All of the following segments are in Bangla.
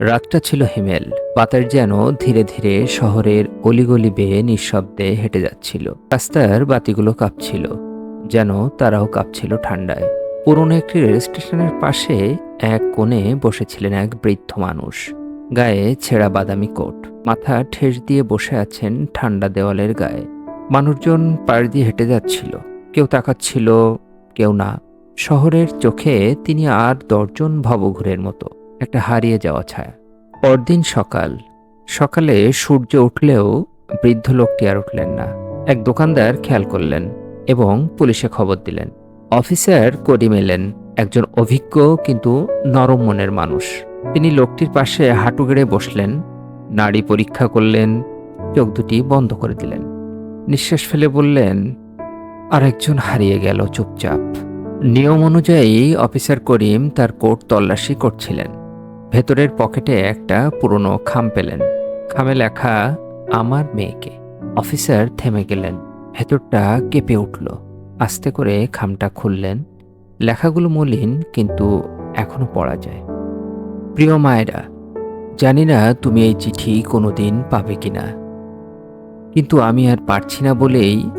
রাতটা ছিল হিমেল। বাতাস যেন ধীরে ধীরে শহরের অলিগলি বেয়ে নিঃশব্দে হেঁটে যাচ্ছিল। রাস্তার বাতিগুলো কাঁপছিল, যেন তারাও কাঁপছিল ঠান্ডায়। পুরনো একটি রেল স্টেশনের পাশে এক কোণে বসেছিলেন এক বৃদ্ধ মানুষ। গায়ে ছেঁড়া বাদামি কোট, মাথা ঠেস দিয়ে বসে আছেন ঠান্ডা দেওয়ালের গায়ে। মানুষজন পাড় দিয়ে হেঁটে যাচ্ছিল, কেউ তাকাচ্ছিল, কেউ না। শহরের চোখে তিনি আর দর্জন ভবঘুরের মতো। একটা হারিয়ে যাওয়া ছায়া। পরদিন সকাল। সকালে সূর্য উঠলেও বৃদ্ধ লোকটি আর উঠলেন না। এক দোকানদার খেয়াল করলেন এবং পুলিশে খবর দিলেন। অফিসার করিম এলেন, একজন অভিজ্ঞ কিন্তু নরম মনের মানুষ। তিনি লোকটির পাশে হাঁটু গেড়ে বসলেন, নাড়ি পরীক্ষা করলেন, চোখ দুটি বন্ধ করে দিলেন। নিঃশ্বাস ফেলে বললেন, আরেকজন হারিয়ে গেল, চুপচাপ। নিয়ম অনুযায়ী অফিসার করিম তার কোর্ট তল্লাশি করছিলেন। ভেতরের পকেটে একটা পুরনো খাম পেলেন। খামে লেখা, আমার মেয়েকে। অফিসার থেমে গেলেন। ভেতরটা কেঁপে উঠল। আস্তে করে খামটা খুললেন। লেখাগুলো মলিন, কিন্তু এখনও পড়া যায়। প্রিয় মায়েরা, জানি না তুমি এই চিঠি কোনোদিন পাবে কি না কিন্তু আমি আর পারছি না বলেই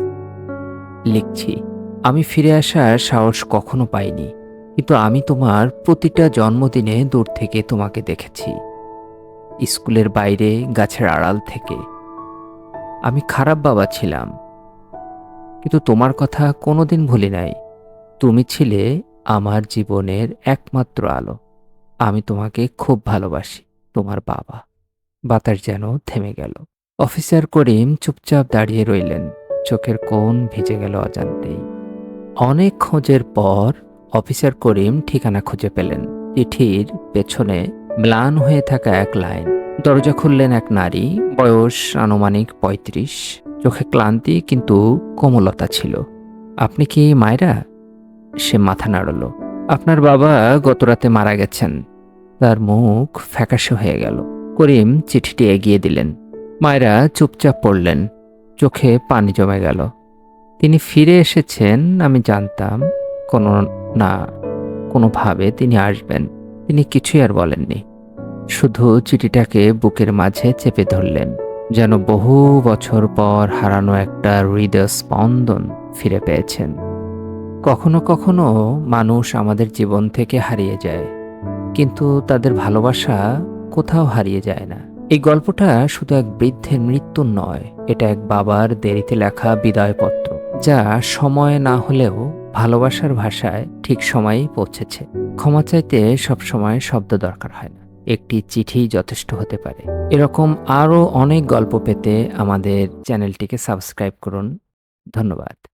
লিখছি। আমি ফিরে আসার সাহস কখনো পাইনি। কিন্তু আমি তোমার প্রতিটা জন্মদিনে দূর থেকে তোমাকে দেখেছি। স্কুলের বাইরে, গাছের আড়াল থেকে। আমি খারাপ বাবা ছিলাম। কিন্তু তোমার কথা কোনোদিন ভুলি নাই। তুমি ছিলে আমার জীবনের একমাত্র আলো। আমি তোমাকে খুব ভালোবাসি, তোমার বাবা। বাতাস যেন থেমে গেল। অফিসার করিম চুপচাপ দাঁড়িয়ে রইলেন। চোখের কোণ ভিজে গেল অজান্তেই। অনেক খোঁজের পর অফিসার করিম ঠিকানা খুঁজে পেলেন। চিঠির পেছনে ম্লান হয়ে থাকা এক লাইন। দরজা খুললেন এক নারী, বয়স আনুমানিক পঁয়ত্রিশ। চোখে ক্লান্তি কিন্তু কোমলতা ছিল। আপনি কি মায়রা? সে মাথা নাড়ল। আপনার বাবা গতরাতে মারা গেছেন। তার মুখ ফ্যাকাশে হয়ে গেল। করিম চিঠিটি এগিয়ে দিলেন। মায়েরা চুপচাপ পড়লেন। চোখে পানি জমে গেল। তিনি ফিরে এসেছেন, আমি জানতাম। কোনো না, কোনোভাবে তিনি আসবেন। তিনি কিছুই আর বলেননি। শুধু চিঠিটাকে বুকের মাঝে চেপে ধরলেন, যেন বহু বছর পর হারানো একটা হৃদয় স্পন্দন ফিরে পেয়েছেন। কখনো কখনো মানুষ আমাদের জীবন থেকে হারিয়ে যায়, কিন্তু তাদের ভালোবাসা কোথাও হারিয়ে যায় না। এই গল্পটা শুধু এক বৃদ্ধের মৃত্যু নয়, এটা এক বাবার দেরিতে লেখা বিদায়পত্র, যা সময় না হলেও ভালোবাসার ভাষায় ঠিক সময়েই পৌঁছেছে। ক্ষমা চাইতে সবসময় শব্দ দরকার হয় না। একটি চিঠি যথেষ্ট হতে পারে। এরকম আরও অনেক গল্প পেতে আমাদের চ্যানেলটিকে সাবস্ক্রাইব করুন। ধন্যবাদ।